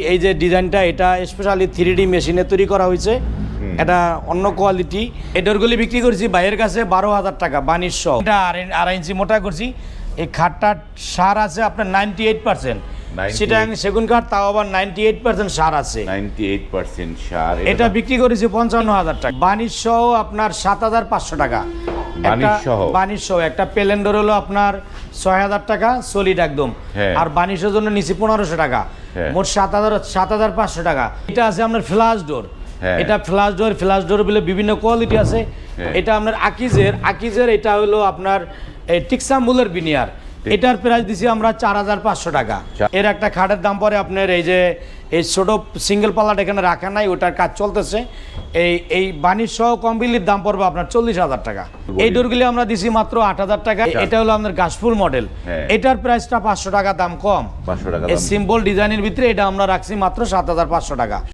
এই যে ডিজাইনটা এটা স্পেশালি থ্রি ডি মেশিনে তৈরি করা হয়েছে। এটা অন্য কোয়ালিটি এই ডোরগুলি বিক্রি করছি বাইরের কাছে বারো হাজার টাকা সহ। এটা আড়াই- ইঞ্চি মোটা করছি। এই খাটটার সার আছে আপনার নাইনটি এইট পার্সেন্ট 98 সেটা সেগুন কাঠ তাও আবার নাইনটি এইট পার্সেন্ট সার আছে। নাইনটি এইট পার্সেন্ট সার এটা বিক্রি করেছি পঞ্চান্ন হাজার টাকা। সহ আপনার সাত হাজার পাঁচশো টাকা। একটা- পেলেন্ডর হলো আপনার ছয় হাজার টাকা সলিড একদম হ্যাঁ। আর বানিশের জন্য নিচে পনেরোশো টাকা হ্যাঁ। মোট সাত হাজার সাত হাজার পাঁচশো টাকা এটা আছে আপনার ফ্লাশ ডোর হ্যাঁ। এটা ফ্লাশ ডোর ফ্লাশ ডোর বলে বিভিন্ন কোয়ালিটি আছে। এটা আপনার আকিজের আকিজের এটা হলো আপনার এই মূলের বিনিয়ার এটার প্রাইস দিছি আমরা চার হাজার পাঁচশো টাকা। এর একটা খাটের দাম পরে আপনার এই যে এই ছোট সিঙ্গেল পাল্লাটা এখানে রাখা নাই ওটার কাজ চলতেছে। এই এই বাণিজ্য সহ কম্বিলির দাম পড়বে আপনার চল্লিশ হাজার টাকা। এই ডোরগুলি আমরা দিছি মাত্র আট হাজার টাকা। আচ্ছা। এটা হলো আপনার গাছফুল মডেল হ্যাঁ। এটার প্রাইসটা পাঁচশো টাকা দাম কম। সিম্পল ডিজাইনের ভিতরে এটা আমরা রাখছি মাত্র সাত হাজার পাঁচশো টাকা।